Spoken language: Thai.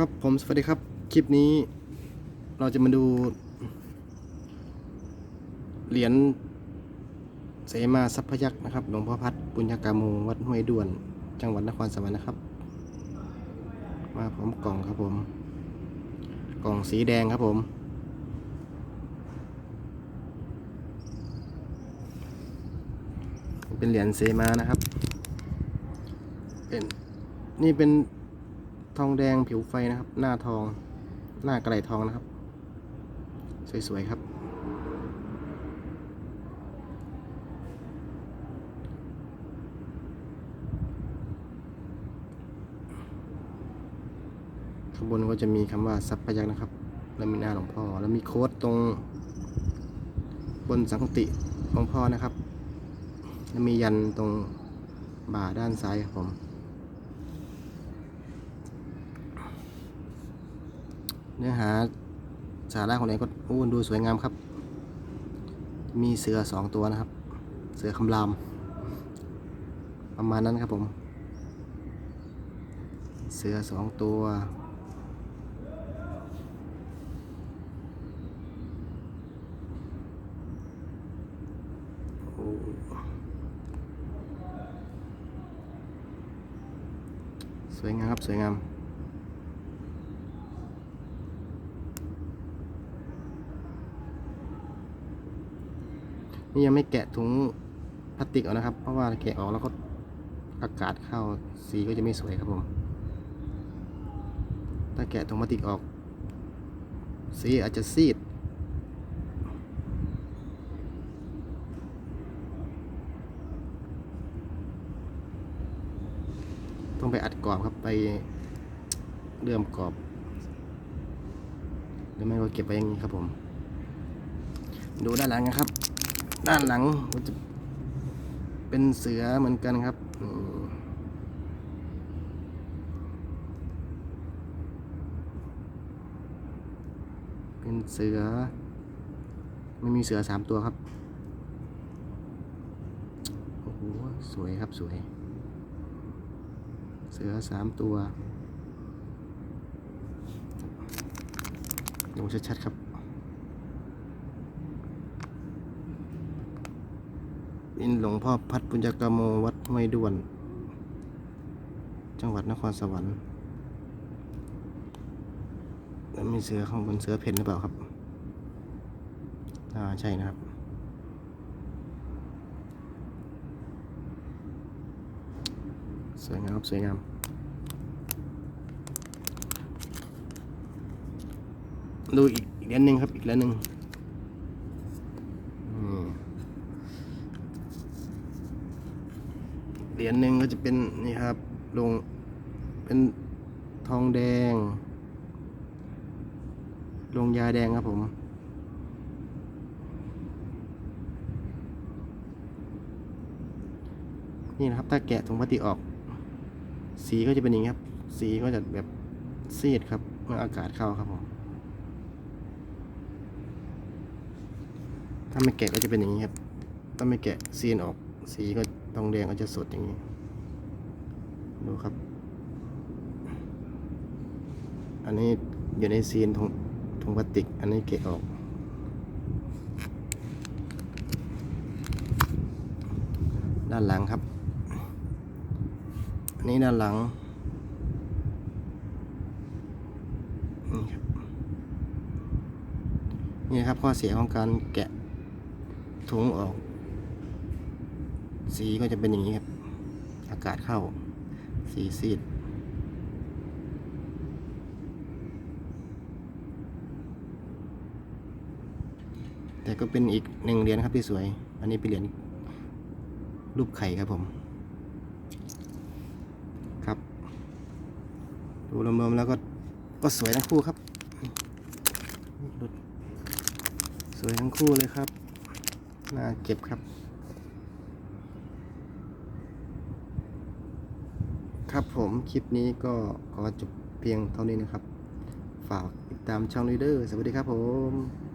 ครับผมสวัสดีครับ คลิปนี้เราจะมาดู เหรียญเสมาสัพยักษ์นะครับหลวงพ่อพัดปุญญากาโมวัดห้วยด้วน จังหวัดนครสวรรค์นะครับ มาพร้อมกล่องครับผม กล่องสีแดงครับผม เป็นเหรียญเสมานะครับ เป็นนี่เป็น ทองแดงผิวไฟนะครับ หน้าทอง หน้ากระไรทองนะครับ สวยๆครับข้างบนก็จะมีคำว่าซับพยักนะครับ แล้วมีหน้าหลวงพ่อ แล้วมีโค้ดตรงบนสังติหลวงพ่อนะครับ แล้วมียันตรงบ่าด้านซ้ายครับผม เนื้อหาสาระของไหนก็อู้ดูสวยงามครับ มีเสือสองตัวนะครับ เสือคำราม ประมาณนั้นครับผม เสือสองตัวสวยงามครับ สวยงาม นี่ยังไม่แกะถุงพลาสติกออกนะครับ เพราะว่าแกะออกแล้วก็อากาศเข้าสีก็จะไม่สวยครับผม ถ้าแกะถุงพลาสติกออก สีอาจจะซีดต้องไปอัดกรอบครับไปเลื่อมกรอบหรือไม่ก็เก็บไว้อย่างนี้ครับผม ดูด้านหลังนะครับ ด้านหลังมันจะเป็นเสือเหมือนกันครับเป็นเสือ ไม่มีเสือสามตัวครับ โอ้โห สวยครับสวย เสือสามตัวดูชัดๆครับ เป็นหลวงพ่อพัดปุญญกโมวัดห้วยด้วน จังหวัดนครสวรรค์แล้วมีเสือข้างบนเสือเพ่นหรือเปล่าครับ อ่า ใช่นะครับ สวยงามสวยงามดูอีกอีกเหรียญหนึ่งครับ อีกเหรียญหนึ่งอืม เหรียญหนึ่งก็จะเป็นนี่ครับลงเป็นทองแดง ลงยาแดงครับผม นี่นะครับถ้าแกะถุงพลาสติกออก สีก็จะเป็นอย่างนี้ครับ สีก็จะแบบซีดครับเมื่ออากาศเข้าครับผมถ้าไม่แกะก็จะเป็นอย่างนี้ครับถ้าไม่แกะซีนออก สีก็ทองแดงก็จะสดอย่างนี้ ดูครับ อันนี้อยู่ในซีนถุงถุงพลาสติก อันนี้แกะออกด้านหลังครับ อันนี้ด้านหลัง นี่ครับ นี่ครับข้อเสียของการแกะถุงออก สีก็จะเป็นอย่างนี้ครับ อากาศเข้า สีซีดแต่ก็เป็นอีกหนึ่งเหรียญครับที่สวย อันนี้เป็นเหรียญรูปไข่ครับผม ครับ ดูรวมๆแล้วก็ก็สวยทั้งคู่ครับ สวยทั้งคู่เลยครับ น่าเก็บครับ ครับผมคลิปนี้ก็ขอจบเพียงเท่านี้นะครับ ฝากติดตามช่องลีเดอร์สวัสดีครับผม